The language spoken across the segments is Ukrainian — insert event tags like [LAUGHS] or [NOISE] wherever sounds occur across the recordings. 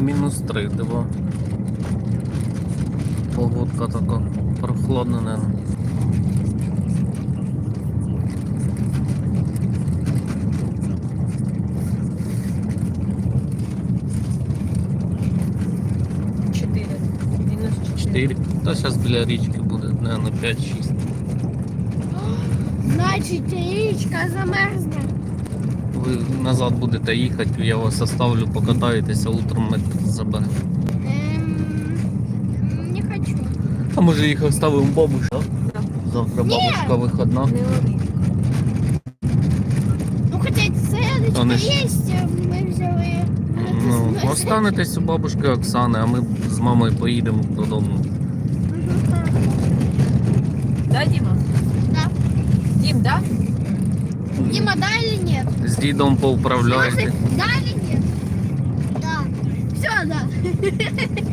Мінус 3, диво. Погодка така прохладна. 4. Та зараз біля річки буде, наверное, 5-6. Значить, річка замерзне. Ви назад будете їхати, я вас оставлю, покатаєтеся, утром ми заберемо. Ем, не хочу. А може їх оставимо бабушку? Да. Завтра Ні. бабушка виходна. Не. Ну, хоча селечко Вони ж- є, ми взяли. Ну, це- останетесь у бабушки Оксани, а ми з мамою поїдемо додому. Мгм, так. Да, Діма? Да. Дім, да? Дима, да или нет? З дідом поуправляйте. Слушай, да или нет? Да. Все, да. [LAUGHS]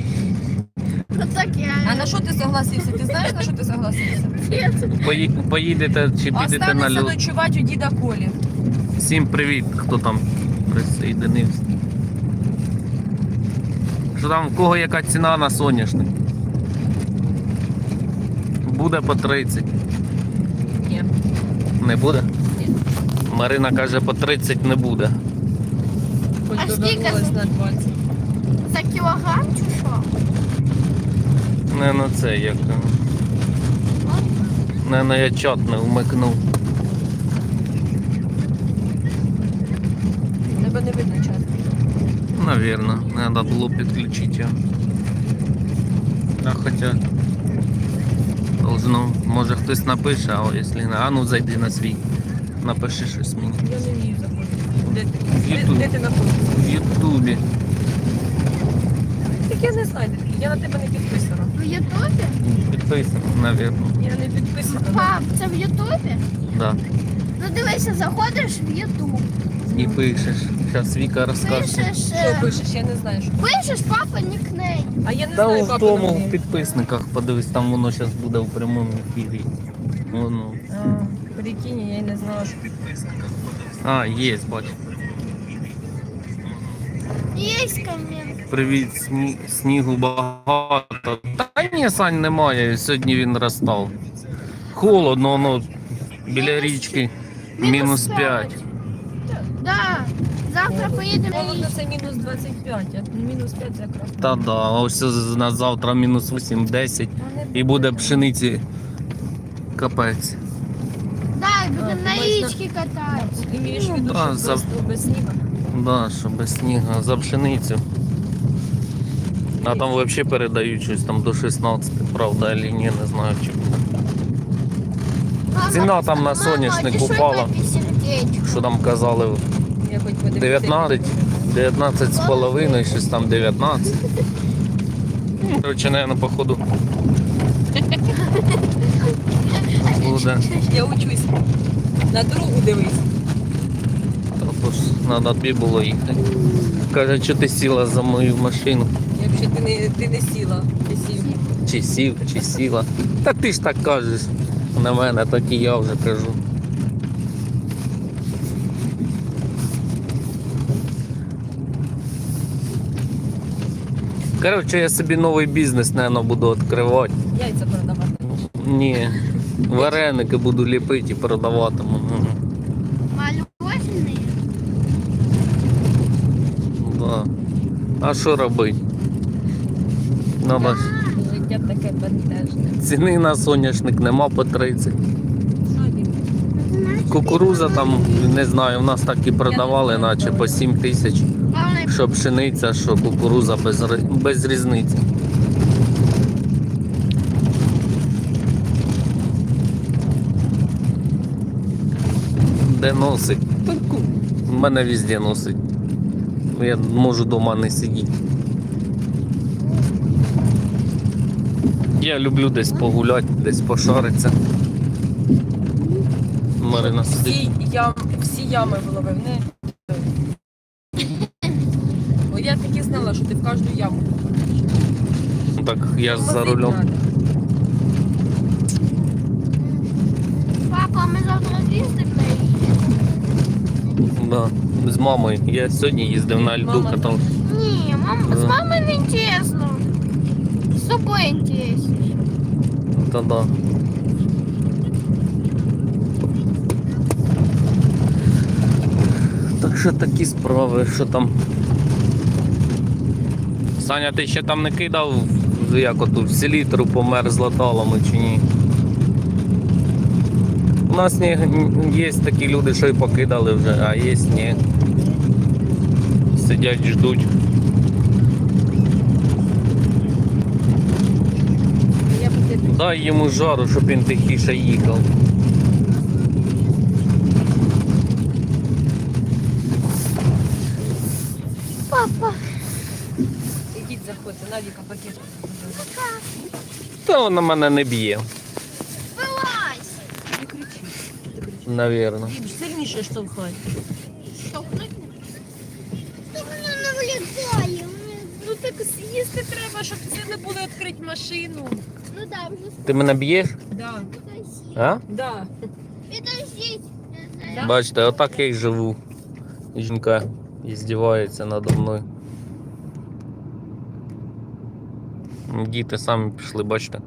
Вот так я. А на що ти согласився? Ти знаєш, на що ти согласився? Нет. Пої- Поїдете чи підете на Останеться льот. ночувати у діда Колі. Всім привіт, хто там присоєдинився. Що там, в кого яка ціна на соняшник? Буде по 30. Ні. Не буде? Марина каже, по 30 не буде. Хоч А довернулась скільки? на 20. За кілограм чи що? Не на це як. Не на я чат не вмикнув. Тебе не видно часто. Навірно, треба було підключити його. А хоча. Должно, може хтось напише, а якщо не. А ну зайди на свій. Напиши щось мені. Я не вмію заходити. Де ти? В Де, ти знаходишся? В Ютубі. Так я не знаю, де ти. Я на тебе не підписана. В Ютубі? Підписано, навірно. Я не підписана. Пап, це в Ютубі? Да. Ну дивися, заходиш в Ютуб. І пишеш. Зараз Віка розкаже. Пишеш, Що е, пишеш? Я не знаю, що. пишеш папа нікнейм. А я не Та знаю, в папа тому в підписниках подивись, там воно зараз буде в прямому ефірі. Воно. А, Прикинь, я й не знала, що А, є, бачу. Є комент. Привіт, сні... снігу багато. Та ні, Сань, немає. Сьогодні він розстав. Холодно, воно біля річки. Мінус 5. Да. Завтра поїдемо. Холодно це мінус 25, а мінус 5 якраз. Та да, а ось на завтра мінус 8-10 і буде пшениці капець. Да, і будемо на річці кататися. Ти маєш в виду, да, що за- просто без снігу? Да, що без снігу, за пшеницю. А там взагалі передають щось там до 16, правда, або ні, не знаю чи буде. Мама, Ціна там на мама, соняшник упала. сердечко. Що там казали, Я хоч подивлюся. 19, 19 з половиною, щось там 19. Ну, Коротше, наверное, походу. Буде. Я учусь. На дорогу дивись. Також треба тобі було їхати. Каже, що ти сіла за мою машину. Якщо ти не, ти не сіла, ти сів. Чи сів, чи сіла. Та ти ж так кажеш на мене, так і я вже кажу. Коротше, я собі новий бізнес, мабуть, буду відкривати. Яйця продавати. Ні. Вареники буду ліпити і продаватиму. Малювальний. Да. А що робити? Надо. Життя таке бентежне. Ціни на соняшник нема по 30. Кукуруза там, не знаю, в нас так і продавали, наче по 7 тисяч. Що пшениця, що кукуруза без, без різниці. Де носить? Та ку- в мене везде носить. Я можу вдома не сидіти. Я люблю десь погуляти, десь пошаритися. Марина сидить. Всі, ям, всі ями виловив, не? Бо я що ти в кожну яму. Так я ж за рулем. надо. папа, ми завтра з'їздимо на. Да, з мамою. Я сьогодні їздив на льду, Мама катав. Ні, мам, з Да. мамою не інтересно. З собою інтересно. Та да. Так що такі справи, що там. Саня, ти ще там не кидав, як оту в селітру помер з латалами чи ні? У нас є, є такі люди, що і покидали вже, а є ні. Сидять, ждуть. Дай йому жару, щоб він тихіше їхав. ідіть заходьте, Надіка пакет. Та вона мене не б'є, Вилазь. Не кричи. навірно. Сильніше штовхай. Штовхнуть? Та вона навлікає. Ну так з'їсти треба, щоб це не було відкрити машину. Ну да, вже Ти мене б'єш? Да, спасибо. А? да. Підождіть. Да. Бачите, отак я й живу. Жінка іздівається надо мною. Діти самі пішли, бачите.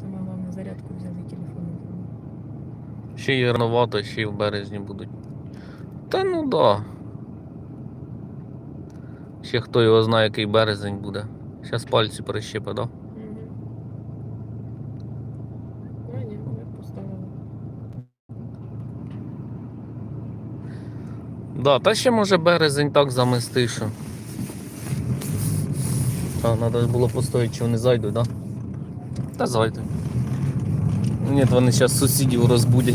Сама вам на зарядку взяли телефон. Ще й рановато, ще й в березні будуть. Та ну да. Ще хто його знає, який березень буде. Зараз пальці прищепе, да? Угу. А, ні, я поставила. Да, та ще може березень так замести, що. А, треба було постояти, чи вони зайдуть, да? Та зайдуть. Ні, вони зараз сусідів розбудять.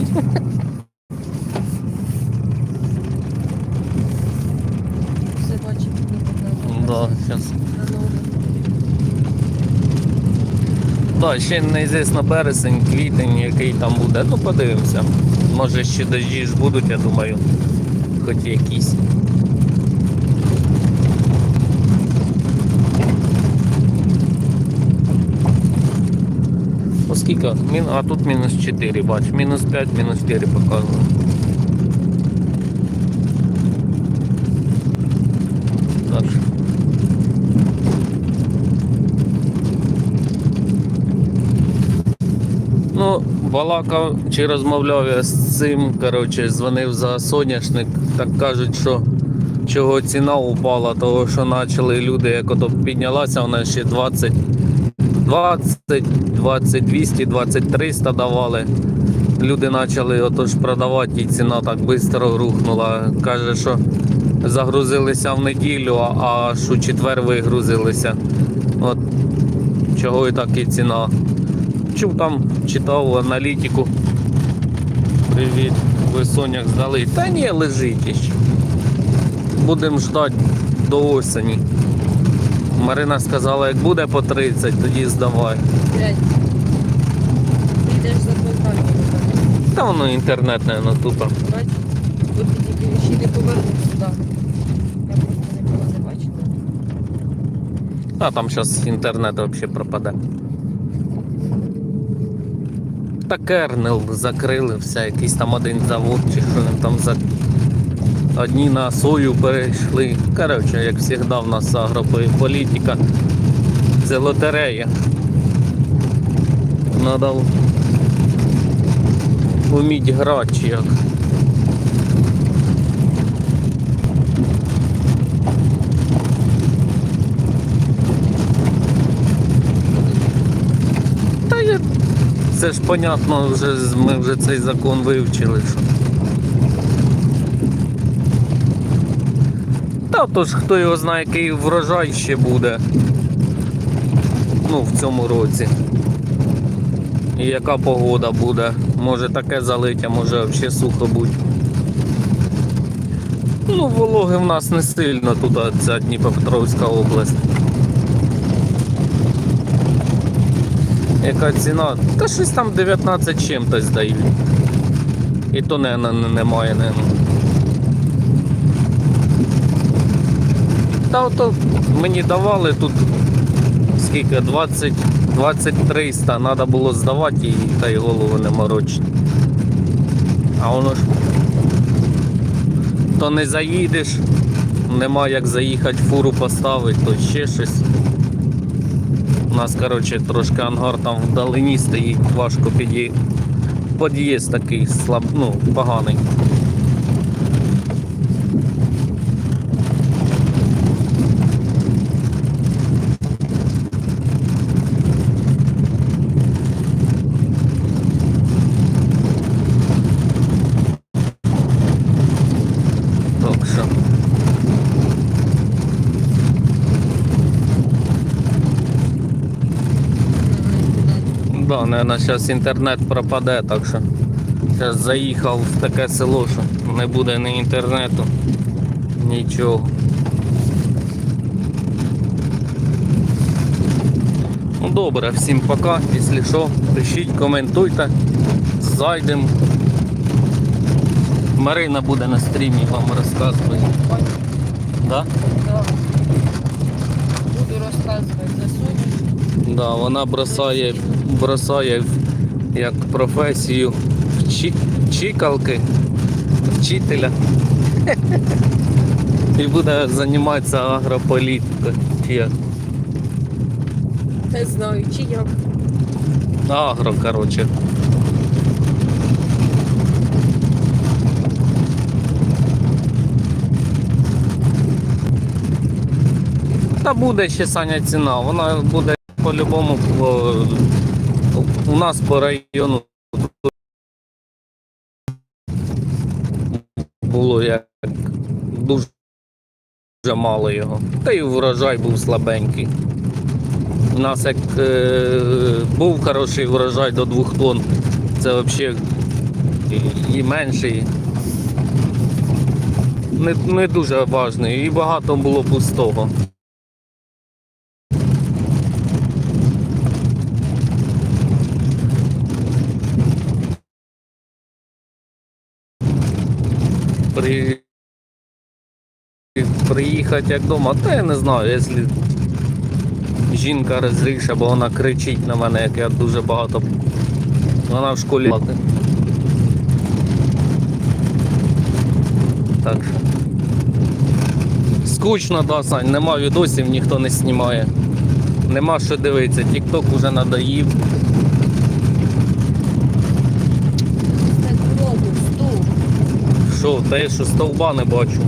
Все бачить, не Да, зараз. Да, ще неізвісно березень, квітень, який там буде. Ну подивимося. Може ще дощі ж будуть, я думаю. Хоч якісь. Оскільки? Мін... А тут мінус 4, бач. Мінус 5, мінус 4 показує. Так. що Ну, балакав чи розмовляв я з цим, коротше, дзвонив за соняшник, так кажуть, що чого ціна упала, того що почали люди, як ото піднялася, вона ще 20, 20, 20, 200, 20, 300 давали. Люди почали отож продавати і ціна так швидко рухнула. Каже, що загрузилися в неділю, а аж у четвер вигрузилися. От чого і так і ціна. Чув там, читав аналітику. Привіт, ви соняк здали. Та ні, лежить іще. Будемо ждати до осені. Марина сказала, як буде по 30, тоді здавай. Йдеш за контактом. Та воно інтернет, наверное, тупо. Бач? От ти тільки ще не повернув сюди. Я просто не не бачила. А там зараз інтернет взагалі пропаде. Та кернел закрили, все, якийсь там один завод, чи що вони там за. Одні на сою перейшли. Коротше, як завжди, в нас агрополітика. Це лотерея. Надо вміти грати як. Та я... Це ж понятно, вже, ми вже цей закон вивчили. Що... Та то ж хто його знає, який врожай ще буде. Ну, в цьому році. І яка погода буде. Може таке залиття, може взагалі сухо бути. Ну, вологи в нас не сильно тут, ця Дніпропетровська область. Яка ціна? Та щось там 19 чим-то здають. І то не, не, немає, не. Та ото мені давали тут скільки 20, 20 300, треба було здавати і та й голову не морочити. А воно ж то не заїдеш, нема як заїхати, фуру поставити, то ще щось. У нас, коротше, трошки ангар там вдалині стоїть, важко під'їхати. Під'їзд такий слаб, ну, поганий. Так що. Да, наверное, зараз інтернет пропаде, так що зараз заїхав в таке село, що не буде ні інтернету, нічого. Ну добре, всім пока. Якщо що, пишіть, коментуйте, зайдемо. Марина буде на стрімі вам розказувати. Да? Да. Буду розказувати за Соню. Да, вона бросає, бросає як професію вчи, чікалки, вчителя. І буде займатися агрополітикою. Не знаю, чи як. Агро, коротше. Та буде ще Саня ціна, вона буде по-любому по, у нас по району було як дуже мало його. Та й врожай був слабенький. У нас як е, був хороший врожай до 2 тонн, це взагалі і менший. Не, не дуже важний і багато було пустого. При... Приїхати як вдома, та я не знаю, якщо жінка розріша, бо вона кричить на мене, як я дуже багато. Вона в школі. Так. Скучно, да, Сань, нема відосів, ніхто не знімає. Нема що дивитися, тік-ток уже надоїв. Це дорогу, стул. Що, та я що стовба не бачу.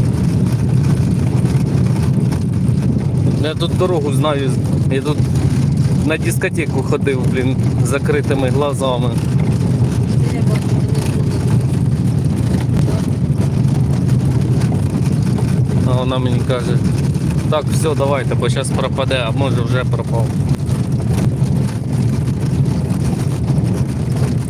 Я тут дорогу знаю. Я тут на дискотеку ходив, блін, закритими глазами. А вона мені каже, так, все, давайте, бо зараз пропаде, а може вже пропав.